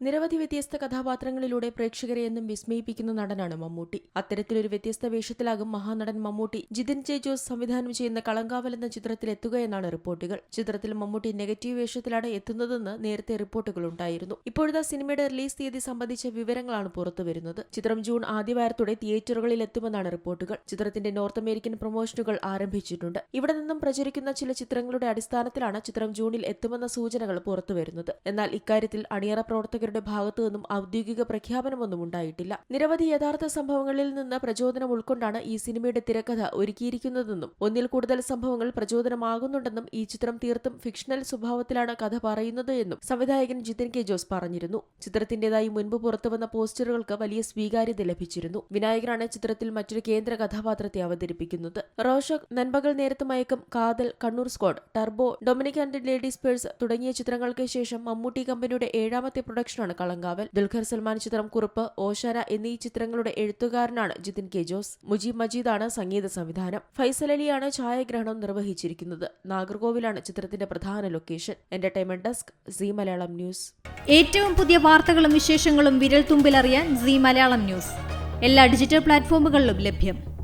നിരവധി വ്യത്യസ്ത കഥാപാത്രങ്ങളിലൂടെ പ്രേക്ഷകരെ എന്നും വിസ്മയിപ്പിക്കുന്ന നടനാണ് മമ്മൂട്ടി. അത്തരത്തിലൊരു വ്യത്യസ്ത വേഷത്തിലാകും മഹാനടൻ മമ്മൂട്ടി. ജിതിൻ ജെ ജോസ് സംവിധാനം ചെയ്യുന്ന കളങ്കാവൽ എന്ന ചിത്രത്തിൽ എത്തുകയെന്നാണ് റിപ്പോർട്ടുകൾ. ചിത്രത്തിൽ മമ്മൂട്ടി നെഗറ്റീവ് വേഷത്തിലാണ് എത്തുന്നതെന്ന് നേരത്തെ റിപ്പോർട്ടുകൾ ഉണ്ടായിരുന്നു. ഇപ്പോഴത്തെ സിനിമയുടെ റിലീസ് തീയതി സംബന്ധിച്ച വിവരങ്ങളാണ് പുറത്തുവരുന്നത് ചിത്രം ജൂൺ ആദ്യവാരത്തോടെ തിയേറ്ററുകളിൽ എത്തുമെന്നാണ് റിപ്പോർട്ടുകൾ. ചിത്രത്തിന്റെ നോർത്ത് അമേരിക്കൻ പ്രൊമോഷനുകൾ ആരംഭിച്ചിട്ടുണ്ട്. ഇവിടെ നിന്നും പ്രചരിക്കുന്ന ചില ചിത്രങ്ങളുടെ അടിസ്ഥാനത്തിലാണ് ചിത്രം ജൂണിൽ എത്തുമെന്ന സൂചനകൾ പുറത്തുവരുന്നത് എന്നാൽ ഇക്കാര്യത്തിൽ അണിയറ പ്രവർത്തകരുടെ ഭാഗത്തു നിന്നും ഔദ്യോഗിക പ്രഖ്യാപനമൊന്നും ഉണ്ടായിട്ടില്ല. നിരവധി യഥാർത്ഥ സംഭവങ്ങളിൽ നിന്ന് പ്രചോദനം ഉൾക്കൊണ്ടാണ് ഈ സിനിമയുടെ തിരക്കഥ ഒരുക്കിയിരിക്കുന്നതെന്നും ഒന്നിൽ കൂടുതൽ സംഭവങ്ങൾ പ്രചോദനമാകുന്നുണ്ടെന്നും ഈ ചിത്രം തീർത്തും ഫിക്ഷണൽ സ്വഭാവത്തിലാണ് കഥ പറയുന്നത് എന്നും സംവിധായകൻ ജിതിൻ കെ ജോസ് പറഞ്ഞിരുന്നു. ചിത്രത്തിന്റേതായി മുൻപ് പുറത്തുവന്ന പോസ്റ്ററുകൾക്ക് വലിയ സ്വീകാര്യത ലഭിച്ചിരുന്നു. വിനായകനാണ് ചിത്രത്തിൽ മറ്റൊരു കേന്ദ്ര കഥാപാത്രത്തെ അവതരിപ്പിക്കുന്നത്. റോഷക് Nanpakal Nerathu Mayakkam Kaathal Kannur squad Turbo Dominic and ladies purse തുടങ്ങിയ ചിത്രങ്ങൾക്ക് ശേഷം മമ്മൂട്ടി കമ്പനിയുടെ ഏഴാമത്തെ പ്രൊഡക്ഷനാണ് കളങ്കാവൽ. ദുൽഖർ സൽമാൻ ചിത്രം കുറിപ്പ് ഓഷാര എന്നീ ചിത്രങ്ങളുടെ എഴുത്തുകാരനാണ് ജിതിൻ കെ ജോസ്. മുജീബ് മജീദാണ് സംഗീത സംവിധാനം. ഫൈസൽ അലിയാണ് ഛായാഗ്രഹണം നിർവഹിച്ചിരിക്കുന്നത്. നാഗർകോവിലാണ് ചിത്രത്തിന്റെ പ്രധാന location. Entertainment desk Zee Malayalam news. ഏറ്റവും പുതിയ വാർത്തകളും വിശേഷങ്ങളും വിരൽ തുമ്പിലറിയാൻ സി മലയാളം ന്യൂസ്. എല്ലാ ഡിജിറ്റൽ പ്ലാറ്റ്ഫോമുകളിലും ലഭ്യം.